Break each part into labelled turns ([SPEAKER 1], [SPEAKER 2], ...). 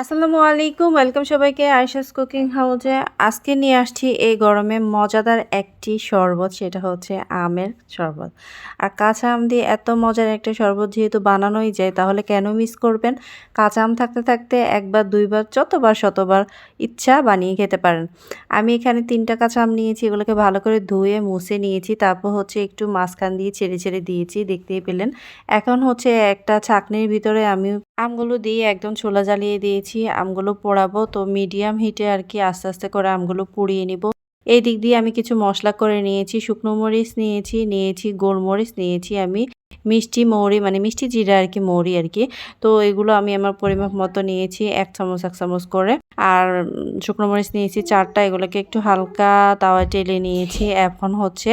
[SPEAKER 1] আসসালামু আলাইকুম, ওয়েলকাম সবাইকে আয়শাস কুকিং হাউজে। আজকে নিয়ে আসছি এই গরমে মজাদার একটি শরবত, সেটা হচ্ছে আমের শরবত। আর কাঁচা আম দিয়ে এত মজার একটা শরবত যেহেতু বানানোই যায়, তাহলে কেন মিস করবেন? কাঁচা আম থাকতে থাকতে একবার, দুইবার, যতবার, শতবার ইচ্ছা বানিয়ে খেতে পারেন। আমি এখানে তিনটা কাঁচা আম নিয়েছি, এগুলোকে ভালো করে ধুয়ে, মুছে নিয়েছি। তারপর হচ্ছে একটু মাঝখান দিয়ে ছেড়ে ছেড়ে দিয়েছি, দেখতেই পেলেন। এখন হচ্ছে একটা ছাকনির ভিতরে আমি আমগুলো দিয়ে একদম ছোলা জ্বালিয়ে দিয়েছি, আমগুলো পোড়াবো। তো মিডিয়াম হিটে আর কি আস্তে আস্তে করে আমগুলো পুড়িয়ে নিব। এই দিক দিয়ে আমি কিছু মশলা করে নিয়েছি, শুকনো মরিচ নিয়েছি নিয়েছি গোলমরিচ, নিয়েছি আমি মিষ্টি মৌরি মানে মিষ্টি জিরা আর কি মৌরি আর কি। তো এগুলো আমি আমার পরিমাপ মতো নিয়েছি, এক চামচ এক চামচ করে। আর শুকনো মরিচ নিয়েছি চারটা, এগুলোকে একটু হালকা তাওয়া টেলে নিয়েছি। এখন হচ্ছে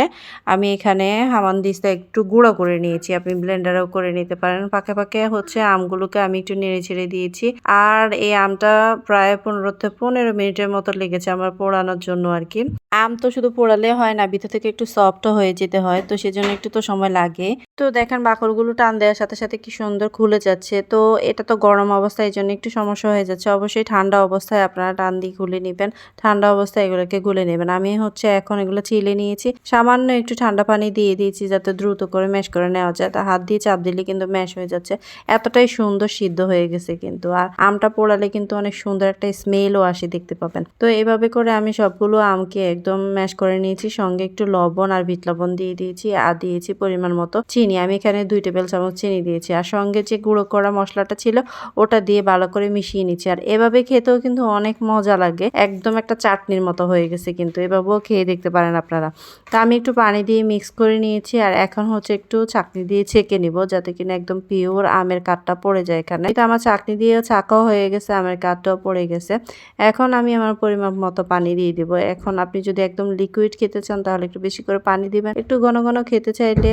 [SPEAKER 1] আমি এখানে হামান দিস্তা একটু গুঁড়ো করে নিয়েছি। আপনি ব্লেন্ডারও করে নিতে পারেন। পাকে পাকে হচ্ছে আমগুলোকে আমি একটু নেড়ে ছেড়ে দিয়েছি। আর এই আমটা প্রায় পনেরো থেকে পনেরো মিনিটের মতো লেগেছে আমার পোড়ানোর জন্য আর কি। আম তো শুধু পোড়ালে হয় না, ভিতর থেকে একটু সফট হয়ে যেতে হয়, তো সেজন্য একটু তো সময় লাগে। তো দেখেন বাকরগুলো টান দেওয়ার সাথে সাথে কি সুন্দর খুলে যাচ্ছে। তো এটা তো গরম অবস্থায় এই জন্য একটু সমস্যা হয়ে যাচ্ছে। অবশ্যই ঠান্ডা অবস্থায় আপনারা টান দিয়ে গুলে নেবেন। ঠান্ডা অবস্থায় এগুলোকে গুলে নেবেন। আমি হচ্ছে এখন এগুলো চিলে নিয়েছি। সামান্য একটু ঠান্ডা পানি দিয়ে দিয়েছি যাতে দ্রুত করে ম্যাশ করে নেওয়া যায়। তা হাত দিয়ে চাপ দিলে কিন্তু ম্যাশ হয়ে যাচ্ছে। এতটাই সুন্দর সিদ্ধ হয়ে গেছে কিন্তু। আর আমটা পোড়ালে কিন্তু অনেক সুন্দর একটা স্মেলও আসে দেখতে পাবেন। তো এভাবে করে আমি সবগুলো আমকে একদম ম্যাশ করে নিয়েছি। সঙ্গে একটু লবণ আর বিট লবণ দিয়ে দিয়েছি আর দিয়েছি পরিমাণ মতো চিনি। আমি এখানে দুই টেবিল চামচ চিনি দিয়েছি। আর সঙ্গে যে গুঁড়ো করা মশলাটা ছিল, ওটা দিয়ে ভালো করে মিশিয়ে নিচ্ছি। আর এভাবে খেতেও কিন্তু অনেক মজা লাগে। একদম একটা চাটনির মতো হয়ে গেছে কিন্তু। এভাবেও খেয়ে দেখতে পারেন আপনারা। তা আমি একটু পানি দিয়ে মিক্স করে নিয়েছি আর এখন হচ্ছে একটু চাকনি দিয়ে ছেঁকে নিব যাতে কিনা একদম পিওর আমের কাঠটা পড়ে যায় এখানে। এটা আমার চাকনি দিয়ে ছাকাও হয়ে গেছে, আমের কাঠটাও পড়ে গেছে। এখন আমি আমার পরিমাপ মতো পানি দিয়ে দিব। এখন আপনি যদি একদম লিকুইড খেতে চান তাহলে একটু বেশি করে পানি দিবেন। একটু ঘন ঘন খেতে চাইলে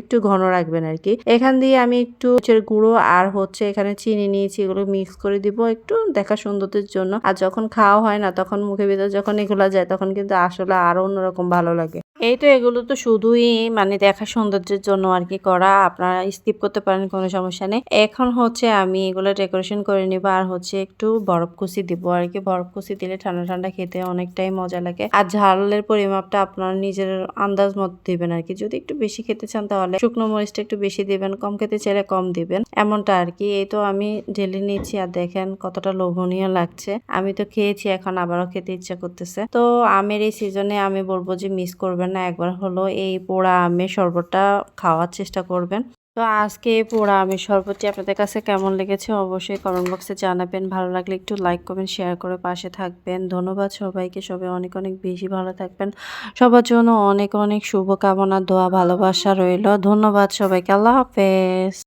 [SPEAKER 1] একটু ঘন রাখবেন আর কি এখান দিয়ে আমি একটু গুঁড়ো আর হচ্ছে এখানে চিনি নিয়েছি, এগুলো মিক্স করে দিব। একটু দেখা সুন্দরের জন্য আর যখন খাওয়া হয় না, তখন মুখে ভিতরে যখন এগুলো যায়, তখন কিন্তু আসলে আরও অন্যরকম ভালো লাগে। এই তো এগুলো তো শুধুই মানে দেখা সৌন্দর্যের জন্য আর কি করা। আপনারা স্কিপ করতে পারেন, কোনো সমস্যা নেই। এখন হচ্ছে আমি এগুলো ডেকোরেশন করে নিব আর হচ্ছে একটু বরফ কুচি দিব আর কি। বরফ কুচি দিলে ঠান্ডা ঠান্ডা খেতে অনেকটাই মজা লাগে। আর ঝালের পরিমাপটা আপনার নিজের আন্দাজ মতো দিবেন আর কি। যদি একটু বেশি খেতে চান তাহলে শুকনো মরিচটা একটু বেশি দিবেন, কম খেতে চাইলে কম দিবেন। এমনটা আর কি। এই তো আমি ঢেলে নিয়েছি আর দেখেন কতটা লোভনীয় লাগছে। আমি তো খেয়েছি, এখন আবারও খেতে ইচ্ছা করতেছে। তো আমের এই সিজনে আমি বলব যে মিস করবেন না, একবার হলো এই পোড়া আমের শরবতটা খাওয়ার চেষ্টা করবেন। তো আজকে এই পোড়া আমের শরবতটি আপনাদের কাছে কেমন লেগেছে অবশ্যই কমেন্ট বক্সে জানাবেন। ভালো লাগলে একটু লাইক কমেন্ট শেয়ার করে পাশে থাকবেন। ধন্যবাদ সবাইকে। সবাই অনেক অনেক বেশি ভালো থাকবেন। সবার জন্য অনেক অনেক শুভকামনা, দোয়া, ভালোবাসা রইল। ধন্যবাদ সবাইকে। আল্লাহ হাফেজ।